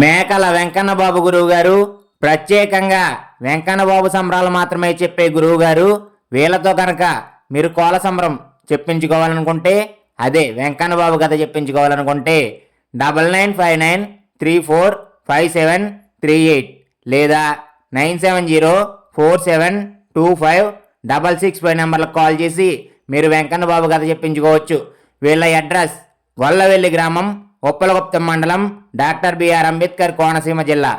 మేకల వెంకన్నబాబు గురువు గారు ప్రత్యేకంగా వెంకన్నబాబు సంబరాలు మాత్రమే చెప్పే గురువు గారు వీళ్ళతో కనుక మీరు కోల సంబరం చెప్పించుకోవాలనుకుంటే అదే వెంకన్నబాబు కథ చెప్పించుకోవాలనుకుంటే double nine five nine three four five seven three eight లేదా nine seven zero four seven two five double six five నెంబర్లకు కాల్ చేసి మీరు వెంకన్నబాబు కథ చెప్పించుకోవచ్చు. వీళ్ళ అడ్రస్ వల్లవెల్లి గ్రామం ఉప్పలగుప్తం మండలం డాక్టర్ బిఆర్ అంబేద్కర్ కోనసీమ జిల్లా.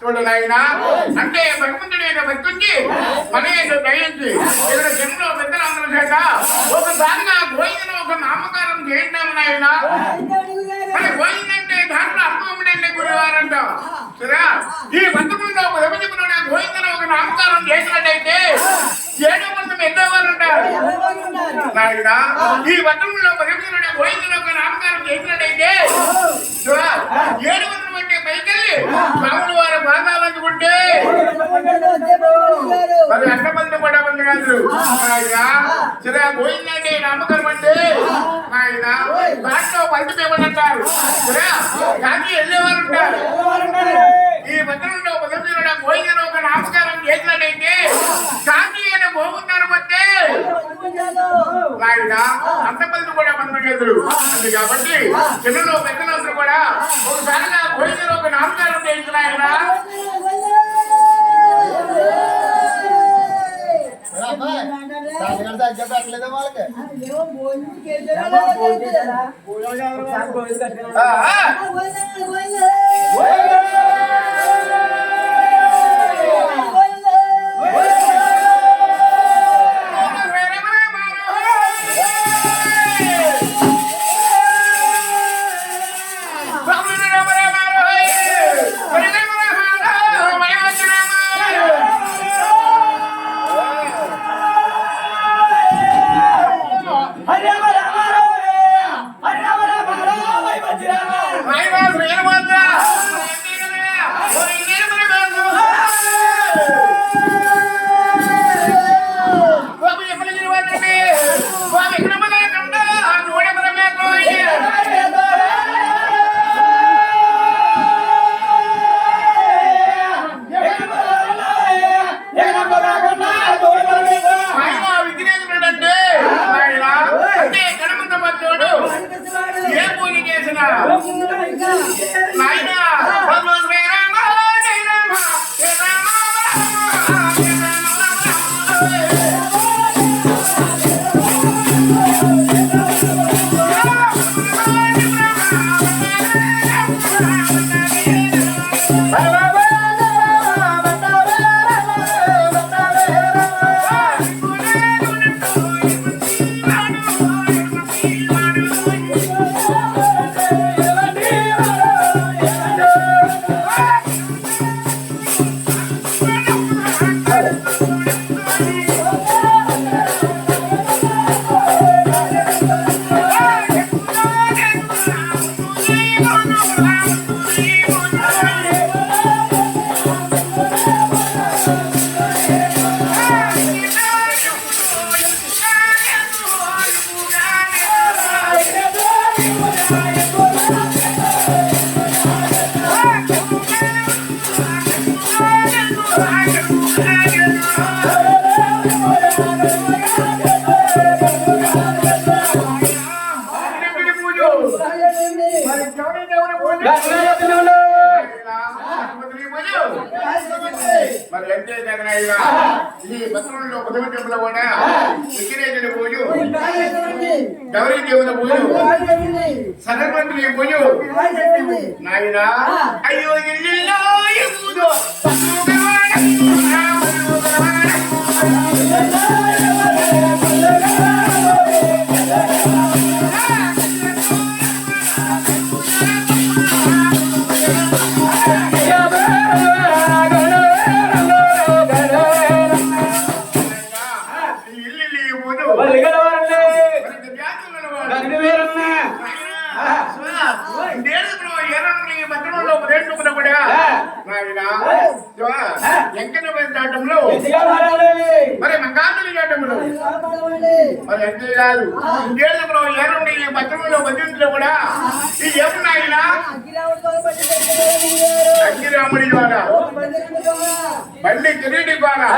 చూడనాయనా అంటే భగవంతుడి యొక్క భక్తుంచి మన యొక్క దయించి ఇక్కడ జన్మలో పెద్దలందరూ చేత ఒకసారిగా గోయిందని ఒక నామకారం చేద్దాం నాయనా. మరి గోయిందంటే దాంట్లో అమ్మమ్మడండి గురువారంట? సరే? ఈ బంధువుల్లో ఒక విభజకుడు నా గోయిందని ఒక నామకారం చేసినట్టయితే ఏడో మంది ఎన్నో వారు ఉంటారు నాయనా ఈ బంధువుల్లో విభజకుడు గోయిందని ఒక నామకారం చేసినట్టయితే ఏడు వందల మంది రాముడు వారి పాదాలందుకుంటే మరి అన్నమంది కూడా మంది కాదు. నాయనా సరే పోయిందండి నమ్మకం అంటే. ఆయన దాంట్లో పంట పేమని అంటారు. కానీ వెళ్ళేవారు ఉంటారు. ఈ మధ్యలో పదవిలో పోయిందని ఒక నామకారం చేసినట్టయితే కానీ ఆయన పోగున్నారు అంటే ఆయన అంతమంది కూడా మందగదులు కాదు. కాబట్టి చిన్న పెద్దలందరూ కూడా ఒకసారిగా పోయిందని ఒక నామకారం చేయించిన పెట్టలేదా వాళ్ళకి ఏ కదనయ్యా ఈ పత్రంలో కుటుంబ టెంపుల్ కూడా విఘ్నేశ్వరి పూజ గౌరీ దేవుని పూజ సరస్వతి పూజ నాయనా అయ్యో ఇల్లిలో చదివేరన్నా నేను ఇప్పుడు ఏరనుకుని ఈ కూడా నాయన వెంకటమైన ఆటంలో మరి మంగాతులు ఆటంలో మరి ఎంత కాదు ఇంకేళ్ళు ఇప్పుడు ఏరనుకుని ఈ మధ్యలో ఉపదేశించడం కూడా ఇది ఏమున్నాయన అగ్గిరాముడి బండి కిరీటి ద్వారా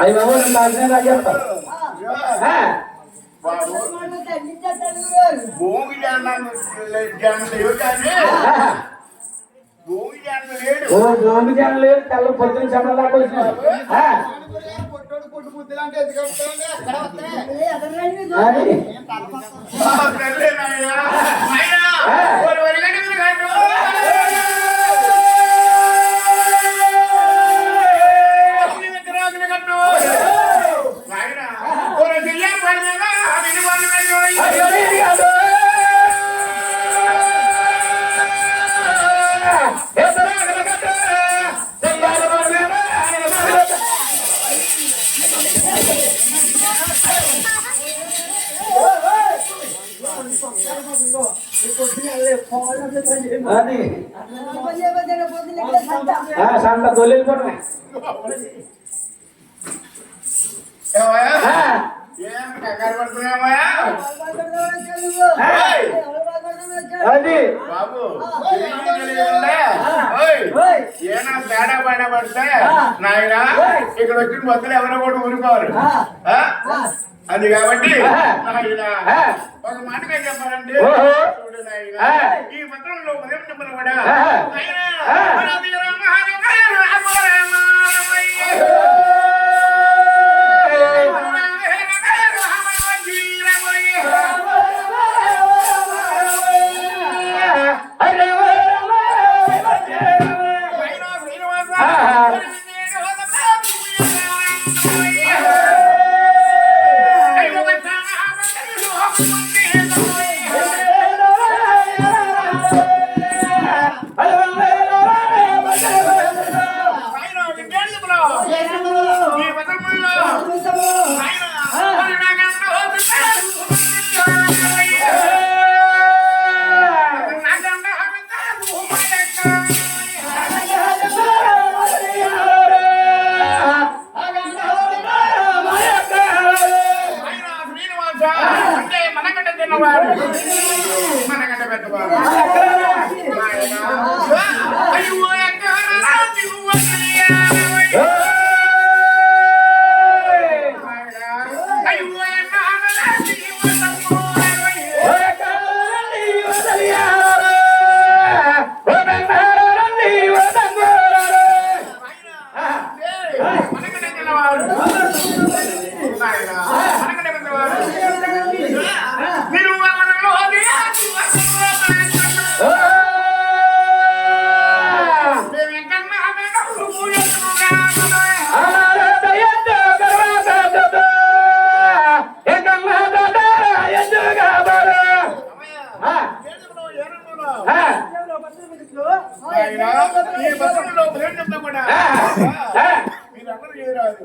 అవి ఎవరు లాగినా లాగేస్తారు భూమి జాన లేడు తెల్ల పొద్దున చెమలాకు వచ్చినాడు. పొట్టు అట్లా দলিল అది. బాబు తేడా పడితే నాయన ఇక్కడ వచ్చిన భక్తులు ఎవరో కూడా ఊరుకోరు అది కాబట్టి ఒక మాటగా చెప్పాలంటే చూడు నాయన ఈ పత్రంలో ఉదయం చెప్పిన కూడా నాయనా, ఈ బస్సులో కూడా. మీరందరూ చేయరాదు.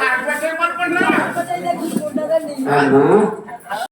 పడుకున్నా అమ్మా.